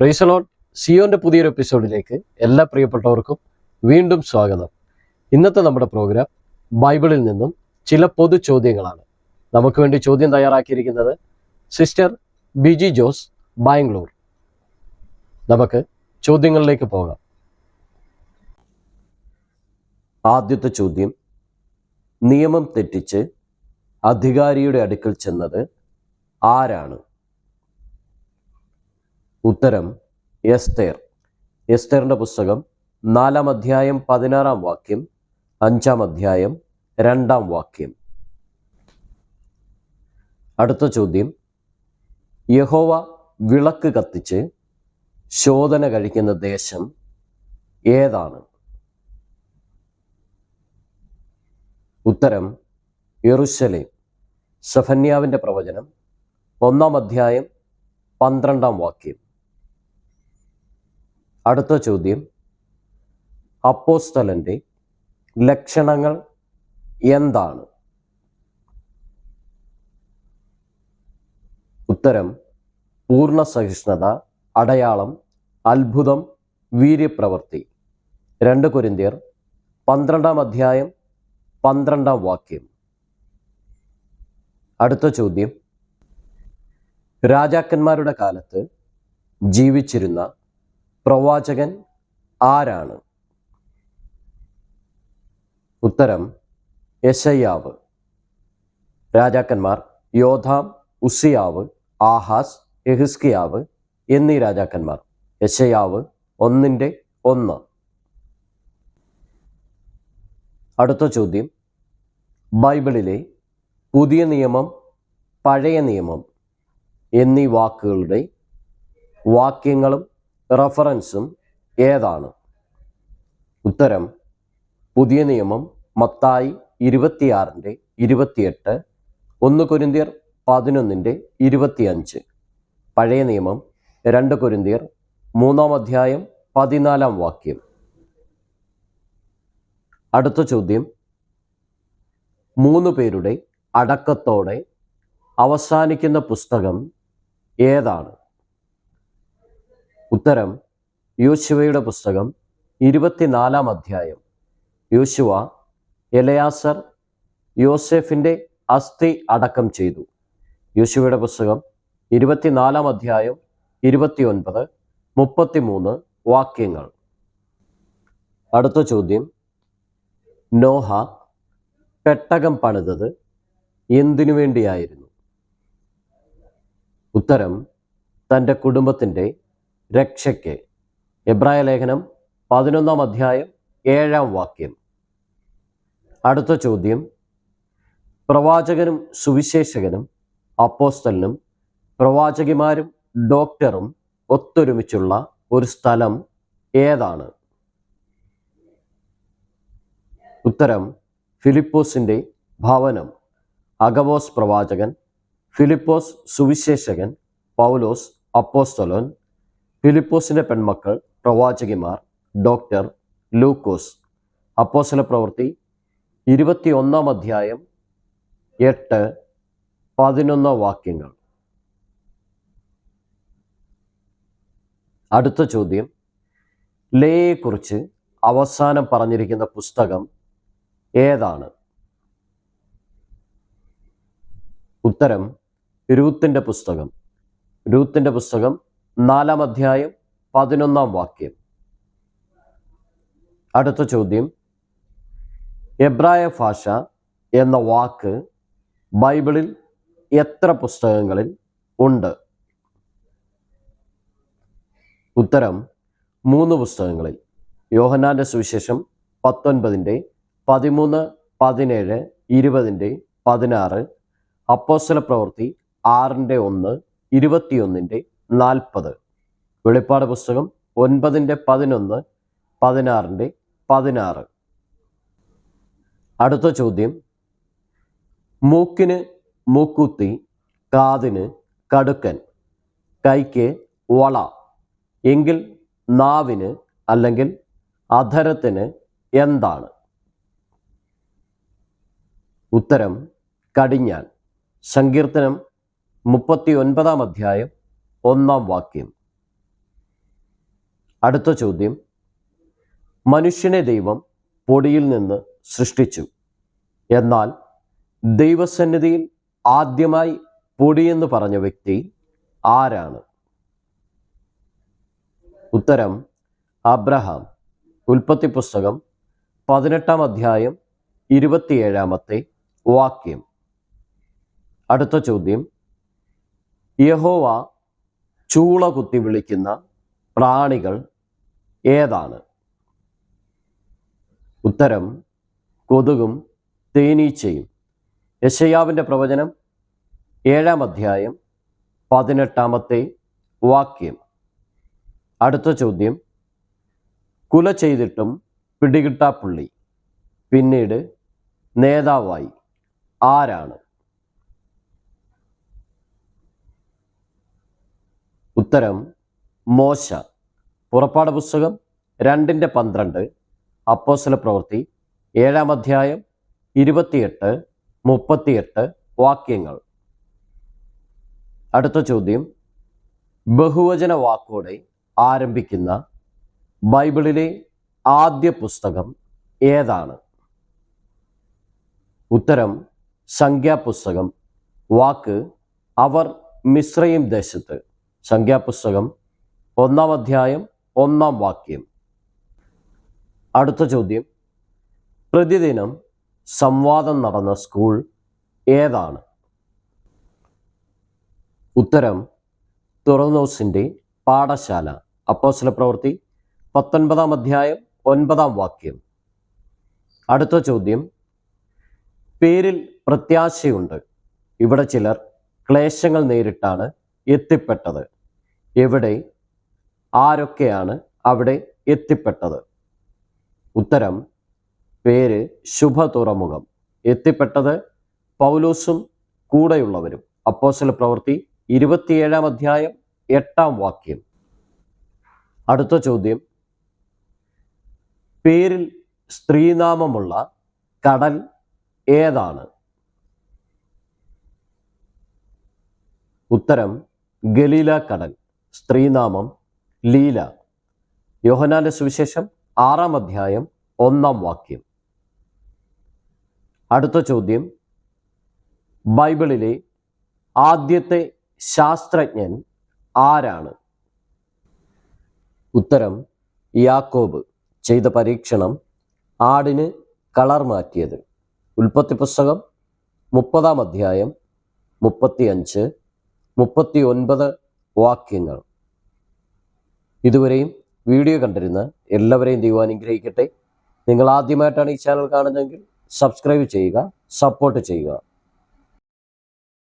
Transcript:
പ്രൈസലോൺ സിയോന്റെ പുതിയൊരു എപ്പിസോഡിലേക്ക് എല്ലാ പ്രിയപ്പെട്ടവർക്കും വീണ്ടും സ്വാഗതം. ഇന്നത്തെ നമ്മുടെ പ്രോഗ്രാം ബൈബിളിൽ നിന്നും ചില പൊതു ചോദ്യങ്ങളാണ്. നമുക്ക് വേണ്ടി ചോദ്യം തയ്യാറാക്കിയിരിക്കുന്നത് സിസ്റ്റർ ബിജി ജോസ് ബാംഗ്ലൂർ. നമുക്ക് ചോദ്യങ്ങളിലേക്ക് പോകാം. ആദ്യത്തെ ചോദ്യം നിയമം തെറ്റിച്ച് അധികാരിയുടെ അടുക്കൽ ചെന്നത് ആരാണ്? ഉത്തരം എസ്തേർ. എസ്തേറിന്റെ പുസ്തകം നാലാം അധ്യായം പതിനാറാം വാക്യം അഞ്ചാം അധ്യായം രണ്ടാം വാക്യം. അടുത്ത ചോദ്യം. യഹോവ വിളക്ക് കത്തിച്ച് ശോധന കഴിക്കുന്ന ദേശം ഏതാണ്? ഉത്തരം യെറുശലേം. സഫന്യാവിന്റെ പ്രവചനം ഒന്നാം അധ്യായം പന്ത്രണ്ടാം വാക്യം. അടുത്ത ചോദ്യം. അപ്പോസ്തലന്റെ ലക്ഷണങ്ങൾ എന്താണ്? ഉത്തരം പൂർണ സഹിഷ്ണുത അടയാളം അത്ഭുതം വീര്യപ്രവൃത്തി. രണ്ട് കുരിന്തിയർ പന്ത്രണ്ടാം അധ്യായം പന്ത്രണ്ടാം വാക്യം. അടുത്ത ചോദ്യം. രാജാക്കന്മാരുടെ കാലത്ത് ജീവിച്ചിരുന്ന പ്രവാചകൻ ആരാണ്? ഉത്തരം യശയ്യാവ്. രാജാക്കന്മാർ യോധാം ഉസിയാവ് ആഹാസ് എഹിസ്കിയാവ് എന്നീ രാജാക്കന്മാർ. യശയാവ് ഒന്നിന്റെ ഒന്ന്. അടുത്ത ചോദ്യം ബൈബിളിലെ പുതിയ നിയമം പഴയ നിയമം എന്നീ വാക്കുകളുടെ വാക്യങ്ങളും റഫറൻസും ഏതാണ്? ഉത്തരം പുതിയ നിയമം മത്തായി ഇരുപത്തിയാറിന്റെ ഇരുപത്തിയെട്ട് ഒന്ന് കൊരിന്തിയർ പതിനൊന്നിന്റെ ഇരുപത്തിയഞ്ച്. പഴയ നിയമം രണ്ട് കൊരിന്തിയർ മൂന്നാം അധ്യായം പതിനാലാം വാക്യം. അടുത്ത ചോദ്യം മൂന്ന് പേരുടെ അടക്കത്തോടെ അവസാനിക്കുന്ന പുസ്തകം ഏതാണ്? ഉത്തരം യോശുവയുടെ പുസ്തകം ഇരുപത്തിനാലാം അധ്യായം. യോശുവ എലയാസർ യോസെഫിന്റെ അസ്ഥി അടക്കം ചെയ്തു. യോശുവയുടെ പുസ്തകം ഇരുപത്തിനാലാം അധ്യായം ഇരുപത്തിയൊൻപത് മുപ്പത്തിമൂന്ന് വാക്യങ്ങൾ. അടുത്ത ചോദ്യം. നോഹ പെട്ടകം പണിതത് എന്തിനു വേണ്ടിയായിരുന്നു? ഉത്തരം തന്റെ കുടുംബത്തിന്റെ രക്ഷയ്ക്ക്. എബ്രായ ലേഖനം പതിനൊന്നാം അധ്യായം ഏഴാം വാക്യം. അടുത്ത ചോദ്യം. പ്രവാചകനും സുവിശേഷകനും അപ്പോസ്റ്റലിനും പ്രവാചകിമാരും ഡോക്ടറും ഒത്തൊരുമിച്ചുള്ള ഒരു സ്ഥലം ഏതാണ്? ഉത്തരം ഫിലിപ്പോസിന്റെ ഭവനം. അഗവോസ് പ്രവാചകൻ ഫിലിപ്പോസ് സുവിശേഷകൻ പൗലോസ് അപ്പോസ്തലോൻ ഫിലിപ്പോസിന്റെ പെൺമക്കൾ പ്രവാചകിമാർ ഡോക്ടർ ലൂക്കോസ്. അപ്പോസല പ്രവൃത്തി ഇരുപത്തിയൊന്നാം അധ്യായം എട്ട് പതിനൊന്ന് വാക്യങ്ങൾ. അടുത്ത ചോദ്യം. ലേയെക്കുറിച്ച് അവസാനം പറഞ്ഞിരിക്കുന്ന പുസ്തകം ഏതാണ്? ഉത്തരം രൂത്തിന്റെ പുസ്തകം. രൂത്തിന്റെ പുസ്തകം നാലാം അധ്യായം പതിനൊന്നാം വാക്യം. അടുത്ത ചോദ്യം. എബ്രായ ഭാഷ എന്ന വാക്ക് ബൈബിളിൽ എത്ര പുസ്തകങ്ങളിൽ ഉണ്ട്? ഉത്തരം മൂന്ന് പുസ്തകങ്ങളിൽ. യോഹന്നാന്റെ സുവിശേഷം പത്തൊൻപതിന്റെ പതിമൂന്ന് പതിനേഴ് ഇരുപതിന്റെ പതിനാറ് അപ്പോസ്തല പ്രവൃത്തി ആറിന്റെ ഒന്ന് ഇരുപത്തിയൊന്നിന്റെ നാൽപ്പത്. വെളിപ്പാട് പുസ്തകം ഒൻപതിന്റെ പതിനൊന്ന് പതിനാറിന്റെ പതിനാറ്. അടുത്ത ചോദ്യം. മൂക്കിന് മൂക്കുത്തി കാതിന് കടുക്കൻ കൈക്ക് വള എങ്കിൽ നാവിന് അല്ലെങ്കിൽ അധരത്തിന് എന്താണ്? ഉത്തരം കടിഞ്ഞാൻ. സങ്കീർത്തനം മുപ്പത്തി ഒൻപതാം അധ്യായം ഒന്നാം വാക്യം. അടുത്ത ചോദ്യം. മനുഷ്യനെ ദൈവം പൊടിയിൽ നിന്ന് സൃഷ്ടിച്ചു. എന്നാൽ ദൈവസന്നിധിയിൽ ആദ്യമായി പൊടിയെന്ന് പറഞ്ഞ വ്യക്തി ആരാണ്? ഉത്തരം അബ്രഹാം. ഉൽപ്പത്തി പുസ്തകം പതിനെട്ടാം അധ്യായം ഇരുപത്തിയേഴാമത്തെ വാക്യം. അടുത്ത ചോദ്യം. യഹോവ ചൂള കുത്തി വിളിക്കുന്ന പ്രാണികൾ ഏതാണ്? ഉത്തരം കൊതുകും തേനീച്ചയും. യശയാവിന്റെ പ്രവചനം ഏഴാം അധ്യായം പതിനെട്ടാമത്തെ വാക്യം. അടുത്ത ചോദ്യം കുല ചെയ്തിട്ടും പിടികിട്ടാപ്പുള്ളി പിന്നീട് നേതാവായി ആരാണ്? ഉത്തരം മോശ. പുറപ്പാട് പുസ്തകം രണ്ടിന്റെ പന്ത്രണ്ട്. അപ്പോസല പ്രവൃത്തി ഏഴാം അധ്യായം ഇരുപത്തിയെട്ട് മുപ്പത്തിയെട്ട് വാക്യങ്ങൾ. അടുത്ത ചോദ്യം. ബഹുവചന വാക്കോടെ ആരംഭിക്കുന്ന ബൈബിളിലെ ആദ്യ പുസ്തകം ഏതാണ്? ഉത്തരം സംഖ്യാപുസ്തകം വാക്ക് അവർ മിശ്രയും ദേശത്ത്. സംഖ്യാപുസ്തകം ഒന്നാം അധ്യായം ഒന്നാം വാക്യം. അടുത്ത ചോദ്യം. പ്രതിദിനം സംവാദം നടന്ന സ്കൂൾ ഏതാണ്? ഉത്തരം തുറന്നോസിന്റെ പാഠശാല. അപ്പോസല പ്രവൃത്തി പത്തൊൻപതാം അധ്യായം ഒൻപതാം വാക്യം. അടുത്ത ചോദ്യം. പേരിൽ പ്രത്യാശയുണ്ട്. ഇവിടെ ചിലർ ക്ലേശങ്ങൾ നേരിട്ടാണ് എത്തിപ്പെട്ടത്. എവിടെ? ആരൊക്കെയാണ് അവിടെ എത്തിപ്പെട്ടത്? ഉത്തരം പേര് ശുഭ തുറമുഖം എത്തിപ്പെട്ടത് പൗലോസും കൂടെയുള്ളവരും. അപ്പോസല പ്രവൃത്തി ഇരുപത്തിയേഴാം അധ്യായം എട്ടാം വാക്യം. അടുത്ത ചോദ്യം. പേരിൽ സ്ത്രീനാമമുള്ള കടൽ ഏതാണ്? ഉത്തരം ഗലീല കടൽ സ്ത്രീനാമം ലീല. യോഹനാന്റെ സുവിശേഷം ആറാം അധ്യായം ഒന്നാം വാക്യം. അടുത്ത ചോദ്യം. ബൈബിളിലെ ആദ്യത്തെ ശാസ്ത്രജ്ഞൻ ആരാണ്? ഉത്തരം യാക്കോബ് ചെയ്ത പരീക്ഷണം ആടിന് കളർ മാറ്റിയത്. ഉൽപ്പത്തി പുസ്തകം മുപ്പതാം അധ്യായം മുപ്പത്തിയഞ്ച് മുപ്പത്തി ഒൻപത് വാക്യങ്ങൾ. ഇതുവരെയും വീഡിയോ കണ്ടിരുന്ന എല്ലാവരെയും ദൈവം അനുഗ്രഹിക്കട്ടെ. നിങ്ങൾ ആദ്യമായിട്ടാണ് ഈ ചാനൽ കാണുന്നതെങ്കിൽ സബ്സ്ക്രൈബ് ചെയ്യുക സപ്പോർട്ട് ചെയ്യുക.